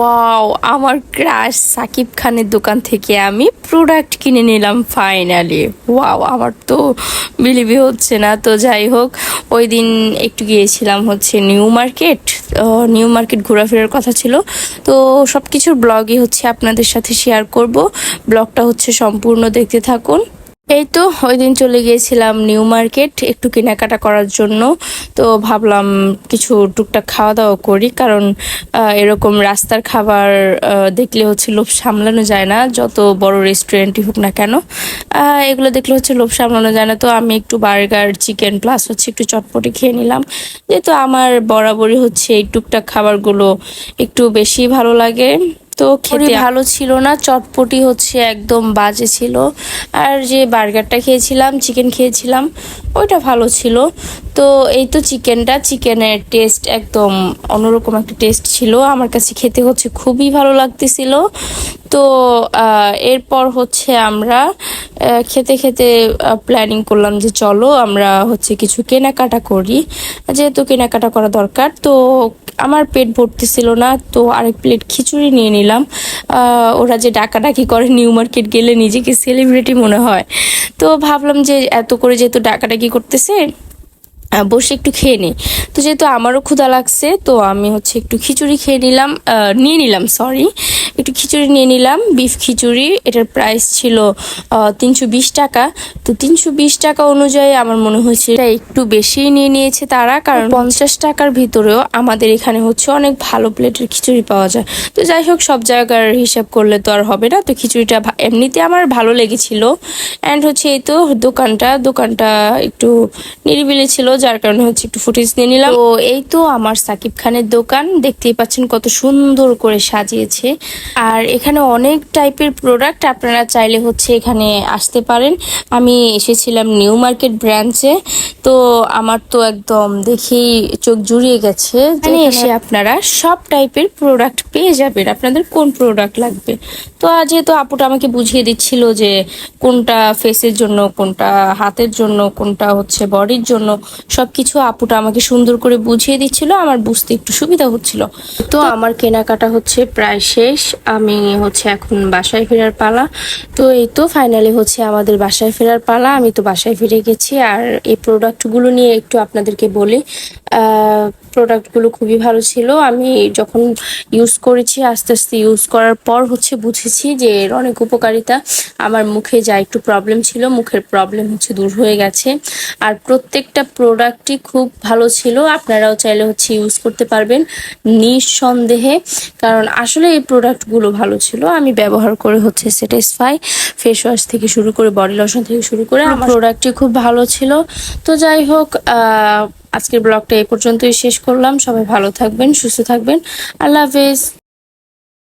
Wow আমার crush Shakib খানের দোকান থেকে আমি প্রোডাক্ট কিনে নিলাম ফাইনালি ওয়াও আমার তো বিলিভি হচ্ছে না। তো যাই হোক ওই দিন একটু গিয়েছিলাম হচ্ছে নিউ মার্কেট নিউ মার্কেট ঘোরাফেরার কথা ছিল। তো সব কিছুর ব্লগই হচ্ছে আপনাদের সাথে শেয়ার করব। ব্লগটা হচ্ছে সম্পূর্ণ দেখতে থাকুন। এই তো, ওই দিন চলে গিয়েছিলাম নিউ মার্কেট একটু কেনাকাটা করার জন্য। তো ভাবলাম কিছু টুকটাক খাওয়া দাওয়া করি, কারণ এরকম রাস্তার খাবার দেখলে হচ্ছে লোভ সামলানো যায় না, যত বড় রেস্টুরেন্টই হোক না কেন। এগুলো দেখলে হচ্ছে লোভ সামলানো যায় না। তো আমি একটু বার্গার, চিকেন প্লাস হচ্ছে একটু চটপটি খেয়ে নিলাম। যেহেতু আমার বরাবরই হচ্ছে এই টুকটাক খাবারগুলো একটু বেশি ভালো লাগে তো খেতে ভালো ছিল না চটপটি হচ্ছে একদম বাজে ছিল। আর যে বার্গারটা খেয়েছিলাম চিকেন খেয়েছিলাম ওইটা ভালো ছিল। তো এই তো চিকেনটা চিকেনের টেস্ট একদম অন্যরকম একটা টেস্ট ছিল। আমার কাছে খেতে হচ্ছে খুবই ভালো লাগতেছিল। তো আহ, এরপর হচ্ছে আমরা খেতে খেতে প্ল্যানিং করলাম যে চলো আমরা হচ্ছে কিছু কেনাকাটা করি। যেহেতু কেনাকাটা করা দরকার, তো আমার পেট ভর্তি ছিল না, তো আরেক প্লেট খিচুড়ি নিয়ে নিলাম। ওরা যে ডাকাডাকি করে, নিউ মার্কেট গেলে নিজেকে সেলিব্রিটি মনে হয়। তো ভাবলাম যে এত করে যেহেতু ডাকাডাকি করতেছে বসে একটু খেয়ে নিই। তো যেহেতু আমারও ক্ষুধা লাগছে, তো আমি হচ্ছে একটু খিচুড়ি খেয়ে নিলাম নিয়ে নিলাম সরি একটু খিচুড়ি নিয়ে নিলাম বিফ খিচুড়ি। এটার প্রাইস ছিল তিনশো বিশ টাকা। তো তিনশো বিশ টাকা অনুযায়ী আমার মনে হয়েছে এটা একটু বেশি নিয়ে নিয়েছে তারা, কারণ পঞ্চাশ টাকার ভিতরেও আমাদের এখানে হচ্ছে অনেক ভালো প্লেটের খিচুড়ি পাওয়া যায়। তো যাই হোক, সব জায়গার হিসাব করলে তো আর হবে না। তো খিচুড়িটা এমনিতে আমার ভালো লেগেছিল। অ্যান্ড হচ্ছে এই তো দোকানটা দোকানটা একটু নিরিবিলি ছিল। যার কারণে হচ্ছে একটু ফুটেজ নিয়ে নিলাম। তো এই তো আমার সাকিব খানের দোকান। দেখতেই পাচ্ছেন কত সুন্দর করে সাজিয়েছে। আর এখানে অনেক টাইপের প্রোডাক্ট আপনারা চাইলে হচ্ছে এখানে আসতে পারেন। আমি এসেছিলাম নিউ মার্কেট ব্রাঞ্চে। তো আমার তো একদম দেখেই চোখ জুড়িয়ে গেছে এখানে এসে আপনারা সব টাইপের প্রোডাক্ট পেয়ে যাবেন। আপনাদের কোন প্রোডাক্ট লাগবে? তো আজ যেহেতু আপুটা আমাকে বুঝিয়ে দিচ্ছিল যে কোনটা ফেসের জন্য কোনটা হাতের জন্য কোনটা হচ্ছে বডির জন্য সবকিছু আপুটা আমাকে সুন্দর করে বুঝিয়ে দিচ্ছিল আমার বুঝতে একটু সুবিধা হচ্ছিল। তো আমার কেনাকাটা হচ্ছে প্রায় শেষ আমি হচ্ছে এখন বাসায় ফেরার পালা। তো এই তো ফাইনালি হচ্ছে আমাদের বাসায় ফেরার পালা আমি তো বাসায় ফিরে গেছি। আর এই প্রোডাক্টগুলো নিয়ে একটু আপনাদেরকে বলি প্রোডাক্টগুলো খুবই ভালো ছিল। আমি যখন ইউজ করেছি আস্তে আস্তে ইউজ করার পর হচ্ছে বুঝেছি যে এর অনেক উপকারিতা। আমার মুখে যা একটু প্রবলেম ছিল মুখের প্রবলেম হচ্ছে দূর হয়ে গেছে। আর প্রত্যেকটা প্রোডাক্টই খুব ভালো ছিল। আপনারাও চাইলে হচ্ছে ইউজ করতে পারবেন নিঃসন্দেহে। কারণ আসলে এই প্রোডাক্টগুলো ভালো ছিল। আমি ব্যবহার করে হচ্ছে স্যাটিসফাই ফেস ওয়াশ থেকে শুরু করে বডি লোশন থেকে শুরু করে আমার প্রোডাক্টটি খুব ভালো ছিল। তো যাই হোক আজকের ব্লগটা এই পর্যন্তই শেষ করলাম। সবাই ভালো থাকবেন সুস্থ থাকবেন। আল্লাহ হাফেজ।